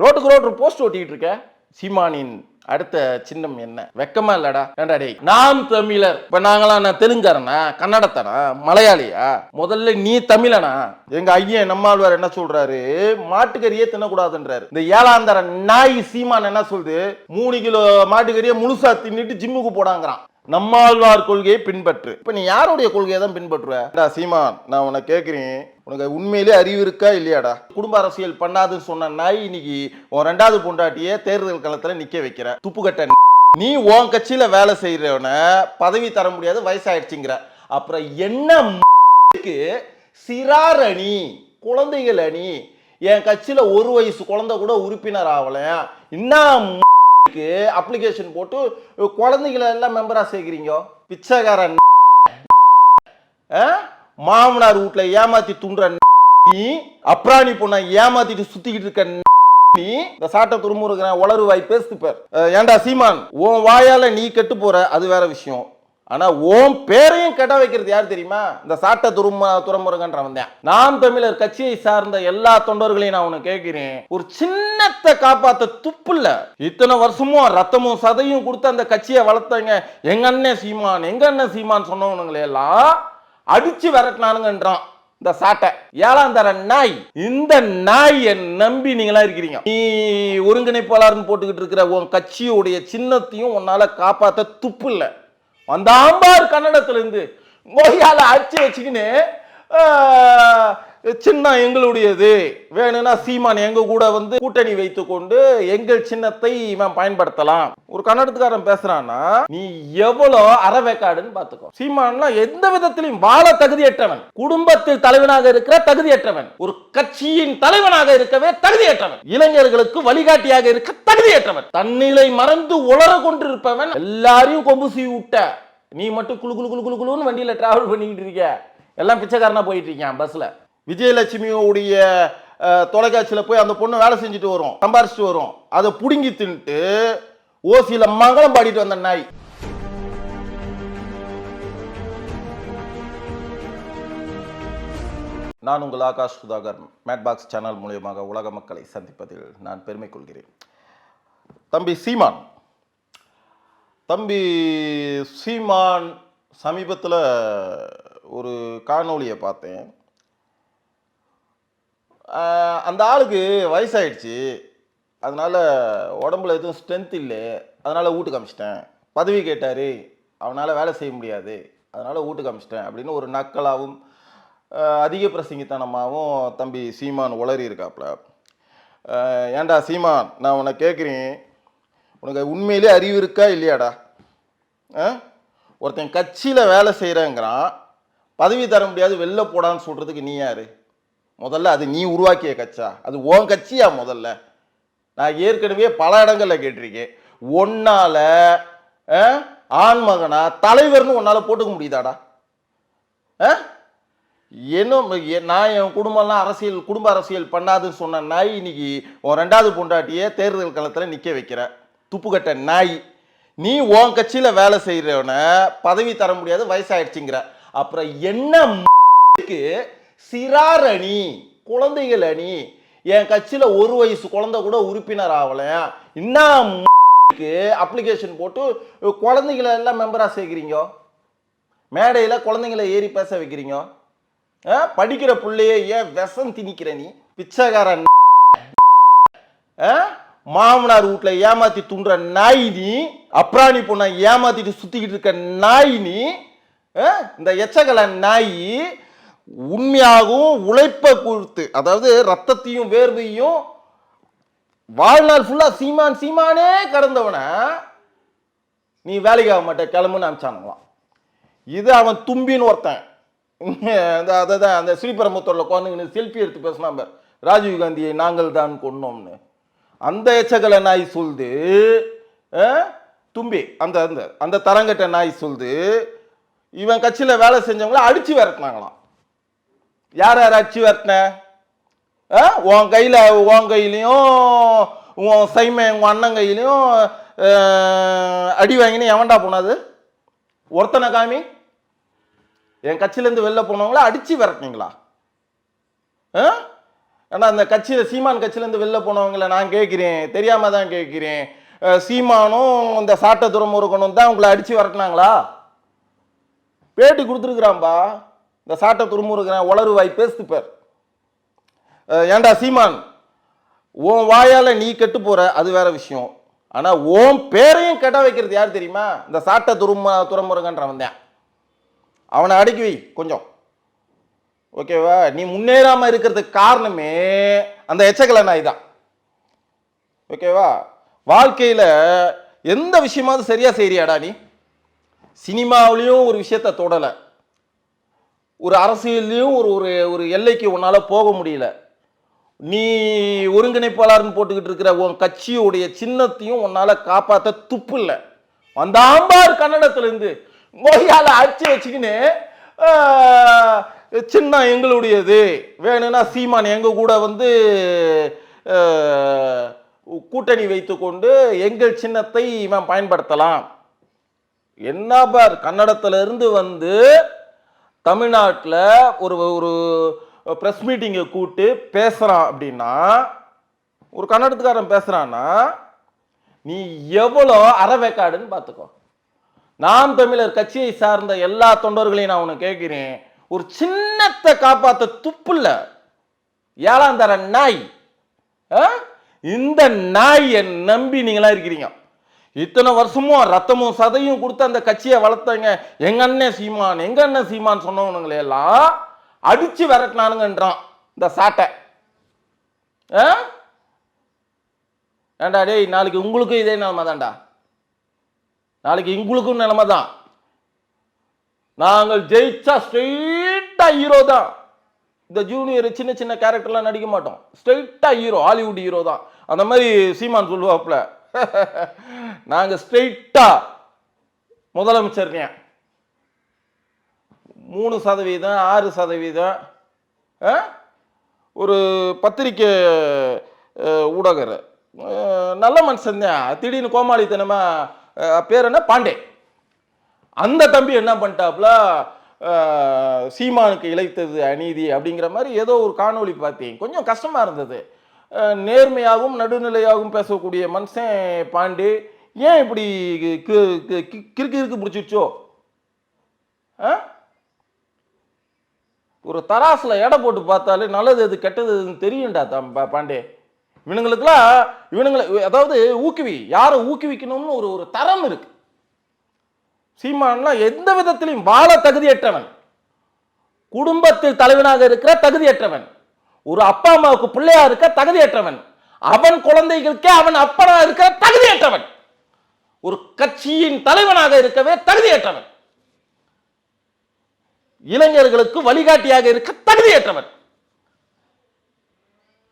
ரோட்டுக்கு road post ஓட்டிட்டு இருக்க. சீமானின் அடுத்த சின்னம் என்ன? வெக்கமா இல்லடா. ஏன்டா டேய் நாம் தமிழர். இப்ப நாங்களாம் நான் தெலுங்காரனா? கன்னடத்தனா? மலையாளியா? முதல்ல நீ தமிழனா? எங்க ஐயன் நம்மாழ்வார் என்ன சொல்றாரு? மாட்டுக்கறியே தின்னக்கூடாதுன்றாரு. இந்த ஏழாந்தர நாய் சீமான் என்ன சொல்லுது? மூணு கிலோ மாட்டுக்கறியை முழுசா தின்னுட்டு ஜிம்முக்கு போடாங்கிறான். நம்மாழ்வார் கொள்கையை பின்பற்று. இப்ப நீ யாருடைய கொள்கையை தான் பின்பற்றுவ? டா சீமான் நான் உன்னை கேட்குறேன் உனக்கு உண்மையிலே அறிவு இருக்கா இல்லையாடா? குடும்ப அரசியல் பண்ணாதுன்னு சொன்ன நாய் இன்னைக்கு உன் ரெண்டாவது பொண்டாட்டியே தேர்தல் களத்துல நிக்க வைக்கிற. துப்புக்கட்ட நீ உன் கட்சியில வேலை செய்யறவன பதவி தர முடியாது வயசாயிடுச்சுங்கிற. அப்புறம் என்ன சிறார் அணி குழந்தைகள் அணி. என் கட்சியில ஒரு வயசு குழந்தை கூட உறுப்பினர் ஆகல என்ன அப்ளிகேஷன் போட்டு குழந்தைகளை எல்லாம் மெம்பரா சேர்க்கிறீங்க? பிச்சைக்காரன். மாமனார் வீட்ல ஏமாத்தி துண்டுற நீ அப்ராணி பொண்ணை ஏமாத்திட்டு சுத்திக்கிட்டு இருக்க நீ இந்த சாட்டை துருமுறுகிற உளறு வாய் பேசுது ஏன்டா சீமான் உன் வாயால நீ கெட்டு போற அது வேற விஷயம். ஆனால் உன் பேரையும் கெட்ட வைக்கிறது யார் தெரியுமா? இந்த சாட்டை துரும துறமுருகன்ற வந்தேன் நாம் தமிழர் கட்சியை சார்ந்த எல்லா தொண்டர்களையும் நான் உனக்கு கேட்கிறேன். ஒரு சின்னத்தை காப்பாத்த துப்பு இத்தனை வருஷமும் ரத்தமும் சதையும் கொடுத்து அந்த கட்சியை வளர்த்தங்க எங்க அண்ணன் சீமான் எங்க அண்ணன் சீமான் சொன்னவனுங்களை எல்லாம் அடிச்சு விரட்டினானுங்கன்றான் இந்த சாட்டை. ஏழாம் தர நாய். இந்த நாயை நம்பி நீங்களா இருக்கிறீங்க. நீ ஒருங்கிணைப்பாளர்னு போட்டுக்கிட்டு இருக்கிற உன் கட்சியுடைய சின்னத்தையும் உன்னால காப்பாத்த துப்பு இல்லை வந்தாம்பார் கன்னடத்துல இருந்து மொழியால அடிச்சு வச்சுக்கின்னு சின்ன சின்னம் எங்களுடையது. வேணும்னா சீமான் எங்க கூட வந்து கூட்டணி வைத்துக்கொண்டு எங்கள் சின்னத்தை இவன் பயன்படுத்தலாம். ஒரு கன்னடத்துக்காரன் பேசுறான்னா நீ எவ்வளோ அறவேக்காடுன்னு பாத்துக்கோ சீமான்லாம் எந்த விதத்திலையும் வாழ தகுதியற்றவன். குடும்பத்தில் தலைவனாக இருக்கிற தகுதியற்றவன். ஒரு கட்சியின் தலைவனாக இருக்கவே தகுதியற்றவன். இளைஞர்களுக்கு வழிகாட்டியாக இருக்க தகுதியற்றவன். தன்னிலை மறந்து உளர கொண்டிருப்பவன் எல்லாரையும் கொம்பு சீவி விட்ட நீ மட்டும் குளு குழு குழு குழுன்னு குளுன்னு வண்டியில டிராவல் பண்ணிக்கிட்டு இருக்க எல்லாம் பிச்சைக்காரனா போயிட்டு இருக்கான் பஸ்ல விஜயலட்சுமியோடைய தொலைக்காட்சியில் போய் அந்த பொண்ணு வேலை செஞ்சுட்டு வரும் சம்பாரிச்சிட்டு வரும். அதை பிடுங்கி தின்ட்டு ஓசியில் மங்களம் பாடிட்டு வந்த நாய். நான் உங்கள் ஆகாஷ் சுதாகர் மேட்பாக்ஸ் சேனல் மூலியமாக உலக மக்களை சந்திப்பதில் நான் பெருமை கொள்கிறேன். தம்பி சீமான். தம்பி சீமான் சமீபத்தில் ஒரு காணொலியை பார்த்தேன். அந்த ஆளுக்கு வயசாயிடுச்சு. அதனால் உடம்புல எதுவும் ஸ்ட்ரென்த் இல்லை. அதனால் வீட்டுக்கு அமிச்சிட்டேன் பதவி கேட்டார். அவனால் வேலை செய்ய முடியாது. அதனால் வீட்டுக்கு அமிச்சிட்டேன் அப்படின்னு ஒரு நக்கலாகவும் அதிக பிரசங்கித்தனமாகவும் தம்பி சீமான் உளறி இருக்காப்புல ஏண்டா ஏன்டா சீமான் நான் உன்னை கேட்குறேன் உனக்கு உண்மையிலே அறிவு இருக்கா இல்லையாடா? ஆ? ஒருத்தன் கட்சியில் வேலை செய்கிறேங்கிறான் பதவி தர முடியாது வெளில போடான்னு சொல்கிறதுக்கு நீ யார்? முதல்ல அது நீ உருவாக்கிய கட்சா அது உன் கட்சியா முதல்ல. நான் ஏற்கனவே பல இடங்களில் கேட்டிருக்கேன். ஒன்னால ஆ, ஆண்மகனா தலைவர்னு உன்னால போட்டுக்க முடியுதாடா? ஆ? என்ன நான் என் குடும்பம்லாம் அரசியல் குடும்ப அரசியல் பண்ணாதுன்னு சொன்ன நாய் இன்னைக்கு உன் ரெண்டாவது பொண்டாட்டியே தேர்தல் களத்தில் நிற்க வைக்கிற. துப்புக்கட்ட நாய். நீ உன் கட்சியில் வேலை செய்கிறவனை பதவி தர முடியாது வயசாயிடுச்சுங்கிற. அப்புறம் என்ன சிறார் அணி குழந்தைகள் அணி. என் கட்சியில் ஒரு வயசு குழந்தை கூட உறுப்பினர் ஆகல இன்னும் அப்ளிகேஷன் போட்டு குழந்தைகளை எல்லாம் மெம்பராக சேர்க்குறீங்க? மேடையில் குழந்தைங்களை ஏறி பேச வைக்கிறீங்க? ஆ? படிக்கிற பிள்ளைய ஏன் விஷம் திணிக்கிற நீ? பிச்சைக்காரன் ஆ? மாமனார் வீட்ல ஏமாத்தி துண்டுற நாய் நீ? அப்ராணி பொண்ணை ஏமாத்திட்டு சுத்திக்கிட்டு இருக்க நாய் நீ? ஆ? இந்த எச்சகல நாய் உண்மையாகவும் உழைப்பை கொடுத்து அதாவது ரத்தத்தையும் வேர்வையும் வாழ்நாள் ஃபுல்லாக சீமான் சீமானே கடந்தவன நீ வேலைக்கு ஆக மாட்டே கிளம்புன்னு அனுப்பிச்சானுங்களாம் இது அவன் தும்பின்னு ஒருத்தன். அந்த அதை தான் அந்த ஸ்ரீபெரும்புத்தூரில் உட்காந்துக்கின்னு செல்ஃபி எடுத்து பேசினா ராஜீவ் காந்தியை நாங்கள் தான் கொண்டோம்னு அந்த எச்சகல நாய் சொல்லுது தும்பி அந்த அந்த அந்த தரங்கட்ட நாய் சொல்லுது இவன் கட்சியில் வேலை செஞ்சவங்கள அடித்து விரட்டினாங்களாம். யார் யார் அடிச்சு வரட்டின? ஆ? உன் கையில் உன் கையிலையும் உன் சைமை உன் அண்ணன் கையிலையும் அடி வாங்கினு எவன்டா போனது ஒருத்தனை காமி? என் கட்சியிலேருந்து வெளில போனவங்களா அடித்து விரட்டினீங்களா? ஆ? ஏன்னா அந்த கட்சியில் சீமான் கட்சியிலேருந்து வெளில போனவங்கள நான் கேட்குறேன். தெரியாம தான் கேட்குறேன். சீமானும் இந்த சாட்ட துறமுருகனும் தான் உங்களை அடித்து விரட்டினாங்களா? பேட்டி கொடுத்துருக்குறான்பா. இந்த சாட்டை துறைமுருகன் உளறு வாய் பேசுப்பார் பேர் ஏன்டா சீமான் உன் வாயால் நீ கெட்டு போகிற அது வேற விஷயம். ஆனால் ஓம் பேரையும் கெட்ட வைக்கிறது யார் தெரியுமா? இந்த சாட்டை துரும துறைமுருகன்றவன் தான். அவனை அடுக்கி வை கொஞ்சம். ஓகேவா நீ முன்னேறாமல் இருக்கிறதுக்கு காரணமே அந்த எச்சக்கலை நாய் தான் ஓகேவா வாழ்க்கையில் எந்த விஷயமாவது சரியாக செய்கிறியாடா நீ? சினிமாவிலையும் ஒரு விஷயத்த தொடலை. ஒரு அரசியல்லையும் ஒரு ஒரு ஒரு எல்லைக்கு உன்னால் போக முடியல. நீ ஒருங்கிணைப்பாளர்னு போட்டுக்கிட்டு இருக்கிற உன் கட்சியுடைய சின்னத்தையும் உன்னால் காப்பாற்ற துப்பு இல்லை. வந்தாம்பார் கன்னடத்துலேருந்து மொழியால் அடிச்சு வச்சுக்கின்னு சின்ன சின்னம் எங்களுடையது. வேணும்னா சீமான் எங்கள் கூட வந்து கூட்டணி வைத்துக்கொண்டு எங்கள் சின்னத்தை இவன் பயன்படுத்தலாம். என்ன பார் கன்னடத்துலேருந்து வந்து தமிழ்நாட்டில் ஒரு ஒரு ப்ரெஸ் மீட்டிங்கை கூப்பிட்டு பேசுகிறான் அப்படின்னா ஒரு கன்னடத்துக்காரன் பேசுகிறான்னா நீ எவ்வளோ அறவேக்காடுன்னு பார்த்துக்கோ. நாம் தமிழர் கட்சியை சார்ந்த எல்லா தொண்டர்களையும் நான் உனக்கு கேட்கிறேன். ஒரு சின்னத்தை காப்பாற்ற துப்புல்ல. ஏழாம் தர நாய். ஆ? இந்த நாயை நம்பி நீங்களாம் இருக்கிறீங்க. இத்தனை வருஷமும் ரத்தமும் சதையும் கொடுத்து அந்த கட்சியை வளர்த்தங்க எங்க அண்ணன் சீமான் எங்க அண்ணன் சீமான் சொன்னவனுங்களே எல்லாம் அடிச்சு விரட்டினானுங்கன்றான் இந்த சாட்டை. ஆ? ஏண்டா டேய் நாளைக்கு உங்களுக்கும் இதே நிலைமை தான்டா. நாளைக்கு உங்களுக்கும் நிலைமை தான். நாங்கள் ஜெயிச்சா ஸ்ட்ரெயிட்டா ஹீரோ தான். இந்த ஜூனியர் சின்ன சின்ன கேரக்டர்லாம் நடிக்க மாட்டோம். ஸ்ட்ரெயிட்டா ஹீரோ ஹாலிவுட் ஹீரோ தான். அந்த மாதிரி சீமான் சொல்லுவாப்புல நாங்கள் ஸ்ட்ரெயிட்டாக முதலமைச்சர் மூணு சதவீதம் ஆறு சதவீதம் ஆ? ஒரு பத்திரிக்கை ஊடகர். நல்ல மனுஷன் தான். திடீர்னு கோமாளித்தனமா பேர் என்ன? பாண்டே. அந்த தம்பி என்ன பண்ணிட்டாப்புல சீமானுக்கு இழைத்தது அநீதி அப்படிங்கிற மாதிரி ஏதோ ஒரு காணொளி பார்த்தேன். கொஞ்சம் கஷ்டமாக இருந்தது. நேர்மையாகவும் நடுநிலையாகவும் பேசக்கூடிய மனுஷன் பாண்டே. ஏன் இப்படி கி- கி- கிறுக்கு ஆ ஒரு தராசில் எடை போட்டு பார்த்தாலே நல்லது எது கெட்டது எதுன்னு தெரியும்டா தம் பாண்டே. இவனுங்களுக்குலாம் இவனுங்களை அதாவது ஊக்குவி யாரை ஊக்குவிக்கணும்னு ஒரு ஒரு தரம் இருக்கு. சீமான்லாம் எந்த விதத்திலையும் வாழ தகுதியற்றவன். குடும்பத்தில் தலைவனாக இருக்கிற தகுதியற்றவன். ஒரு அப்பா அம்மாவுக்கு பிள்ளையா இருக்க தகுதியற்றவன். அவன் குழந்தைகளுக்கே அவன் அப்பனா இருக்க தகுதியற்றவன். ஒரு கட்சியின் தலைவனாக இருக்கவே தகுதியற்றவன். இளைஞர்களுக்கு வழிகாட்டியாக இருக்க தகுதியற்றவன்.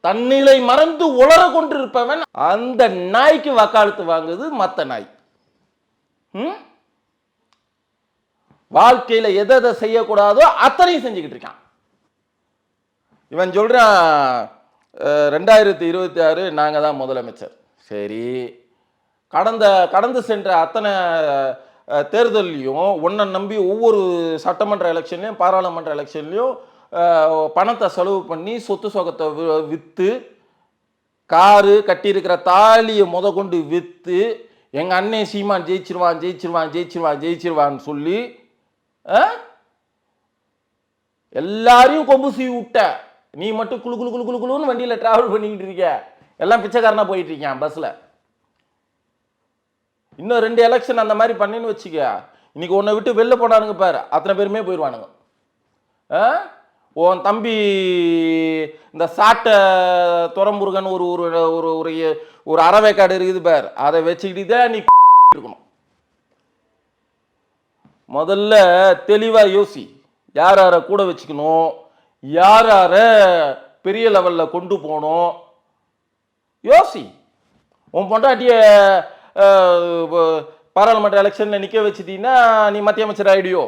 தன்னிலை மறந்து உளர கொண்டிருப்பவன் அந்த நாய்க்கு வக்காலத்து வாங்குது மத்த நாய். ம்? வாழ்க்கையில எதை எதை செய்யக்கூடாதோ அத்தனையும் செஞ்சுக்கிட்டு இருக்கான். இவன் சொல்கிறான் ரெண்டாயிரத்தி இருபத்தி ஆறு நாங்கள் தான் முதலமைச்சர். சரி. கடந்த கடந்து சென்ற அத்தனை தேர்தலையும் தேர்தல்லையும் நம்பி ஒவ்வொரு சட்டமன்ற எலெக்ஷன்லையும் பாராளுமன்ற எலெக்ஷன்லையும் பணத்தை செலவு பண்ணி சொத்து சொகத்தை விற்று காரு கட்டியிருக்கிற தாலியை முத கொண்டு விற்று எங்கள் அண்ணன் சீமான் ஜெயிச்சிருவான் ஜெயிச்சிருவான் ஜெயிச்சிருவான் ஜெயிச்சிருவான்னு சொல்லி ஆ? எல்லாரையும் கொம்பு சீவி விட்ட. நீ மட்டும் குளு குழு குளு குளு குளுன்னு வண்டியில் ட்ராவல் பண்ணிக்கிட்டு இருக்க. எல்லாம் பிச்சைக்காரனா போயிட்டு இருக்கான் பஸ்ஸில் இன்னும் ரெண்டு எலெக்ஷன் அந்த மாதிரி பண்ணின்னு வச்சுக்க. இன்னைக்கு உன்னை விட்டு வெளில போனானுங்க பாரு. அத்தனை பேருமே போயிடுவானுங்க ஆ? உன் தம்பி இந்த சாட்டை துறமுருகன் ஒரு ஒரு ஒரு ஒரு ஒரு அறவைக்காடு இருக்குது பார். அதை வச்சுக்கிட்டு தான் நீ இருக்கணும். முதல்ல தெளிவாக யோசி. யார் யாரை கூட வச்சுக்கணும்? யார் யாரை பெரிய லெவலில் கொண்டு போகணும் யோசி. உன் பொண்டாட்டிய பாராளுமன்ற எலெக்ஷனில் நிற்க வச்சுட்டீங்கன்னா நீ மத்திய அமைச்சர் ஆகிடியோ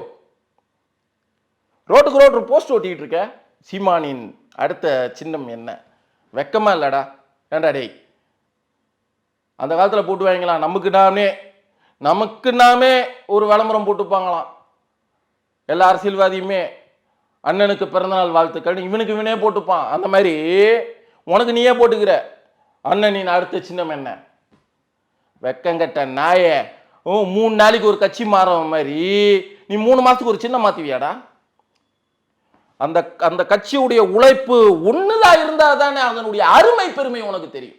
ரோட்டுக்கு ரோட்டு போஸ்ட் ஓட்டிக்கிட்டு இருக்க. சீமானின் அடுத்த சின்னம் என்ன? வெக்கமா இல்லடா. ஏண்டா டேய்? அந்த காலத்தில் போட்டு வாங்கலாம் நமக்கு நாமே நமக்கு நாமே ஒரு விளம்பரம் போட்டுப்பாங்களாம். எல்லா அரசியல்வாதியுமே அண்ணனுக்கு பிறந்தநாள் வாழ்த்துக்கள் இவனுக்கு இவனே போட்டுப்பான். அந்த மாதிரி உனக்கு நீயே போட்டுக்கிற. அண்ணன் நீ அடுத்த சின்னம் என்ன? வெக்கங்கட்ட நாயே. ஓ மூணு நாளைக்கு ஒரு கட்சி மாற மாதிரி. நீ மூணு மாசத்துக்கு ஒரு சின்னம் மாத்துவியாடா? அந்த அந்த கட்சியுடைய உழைப்பு ஒன்றுதான் இருந்தா தானே அதனுடைய அருமை பெருமை உனக்கு தெரியும்.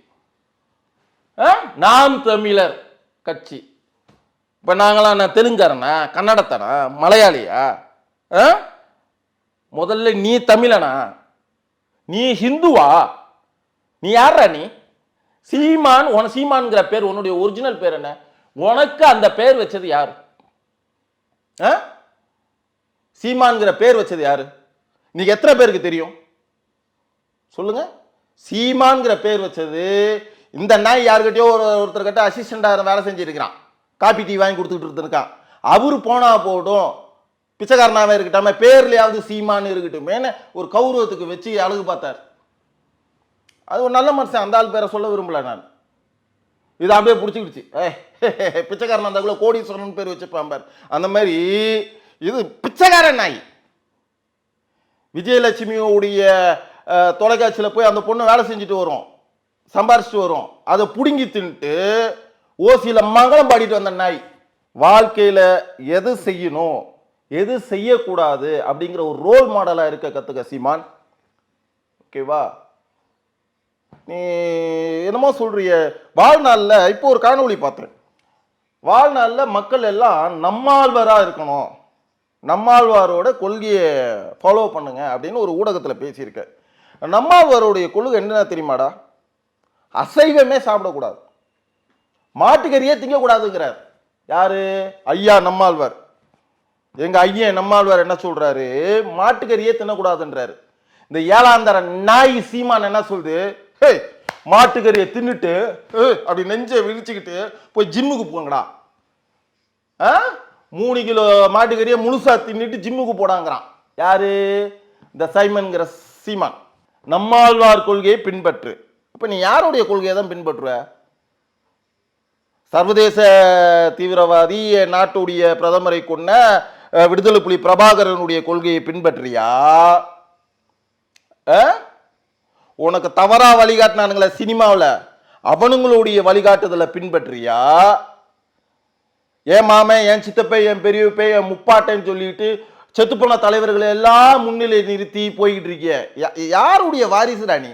ஆ? நாம் தமிழர் கட்சி. இப்ப நாங்களாம் என்ன தெலுங்காரனா கன்னடத்தானா மலையாளியா? ஆ? முதல்ல நீ தமிழனா? நீ ஹிந்துவா? நீ யாரா நீ? சீமான் உன சீமான்ங்கிற பேர் உன்னுடைய ஒரிஜினல் பேர் என்ன? உனக்கு அந்த பேர் வச்சது யாரு? ஆ? பேர் வச்சது யாரு? நீங்க எத்தனை பேருக்கு தெரியும்? சொல்லுங்க. சீமான்கிற பேர் வச்சது இந்த நாய் யாருக்கிட்டயோ ஒரு ஒருத்தர்கிட்ட அசிஸ்டண்டாக வேலை செஞ்சிருக்கிறான் காப்பி டீ வாங்கி கொடுத்துட்டு இருக்கான் அவர் போனா போடும் பிச்சைக்காரனாகவே இருக்கட்டும் பேர்லயாவது சீமான்னு இருக்கட்டுமேன்னு ஒரு கௌரவத்துக்கு வச்சு அழகு பார்த்தார். அது ஒரு நல்ல மனுஷன் அந்த ஆள் பேரை சொல்ல விரும்பல நான். இது அப்படியே பிடிச்சிக்கிடுச்சு. ஏ பிச்சைக்காரன் அந்த கூட கோடீஸ்வரன் பேர் வச்சுப்பான் பார். அந்த மாதிரி இது பிச்சைக்காரன் நாய். விஜயலட்சுமியோடைய தொலைக்காட்சியில் போய் அந்த பொண்ணு வேலை செஞ்சுட்டு வரும். சம்பாரிச்சுட்டு வரும். அதை பிடுங்கி தின்ட்டு ஓசியில் மங்களம் பாடிட்டு வந்த நாய். வாழ்க்கையில் எது செய்யணும்? எது செய்யக்கூடாது அப்படிங்கிற ஒரு ரோல் மாடலாக இருக்க கற்றுக்க சீமான். ஓகேவா நீ என்னமோ சொல்றிய வாழ்நாளில் இப்போ ஒரு காணொளி பார்த்தேன் வாழ்நாளில் மக்கள் எல்லாம் நம்மாழ்வராக இருக்கணும். நம்மாழ்வாரோட கொள்கையை ஃபாலோ பண்ணுங்க அப்படின்னு ஒரு ஊடகத்தில் பேசியிருக்க நம்மாழ்வாருடைய கொள்கை என்ன தெரியுமாடா? அசைவமே சாப்பிடக்கூடாது. மாட்டுக்கறியே திங்கக்கூடாதுங்கிறார். யாரு? ஐயா நம்மாழ்வார். எங்க ஐயன் நம்மாழ்வார் என்ன சொல்றாரு? மாட்டுக்கறியே தின்னக்கூடாதுன்றாரு. இந்த ஏழாந்தர நாய் சீமான் என்ன சொல்லுது? ஹே மாட்டுக்கறியை தின்னுட்டு அப்படி நெஞ்சை விரிச்சுக்கிட்டு போய் ஜிம்முக்கு போங்கடா. ஆ? மூணு கிலோ மாட்டுக்கறியை முழுசா தின்னுட்டு ஜிம்முக்கு போடாங்கிறான். யாரு? இந்த சைமன்கிற சீமான். நம்மாழ்வார் கொள்கையை பின்பற்று. இப்போ நீ யாருடைய கொள்கையை தான் பின்பற்றுவ? சர்வதேச தீவிரவாதி நாட்டுடைய பிரதமரை கொண்ட விடுதலை புலி பிரபாகரனுடைய கொள்கையை பின்பற்றியா? ஆ? உனக்கு தவறா வழிகாட்டினானுங்களே சினிமாவில். அவனுங்களுடைய வழிகாட்டுதலை பின்பற்றியா? என் மாமன் என் சித்தப்பை என் பெரியப்பை என் முப்பாட்டைன்னு சொல்லிட்டு செத்துப்போன தலைவர்களை எல்லாம் முன்னிலை நிறுத்தி போய்கிட்டு இருக்கிய. யா- யாருடைய வாரிசுடா நீ?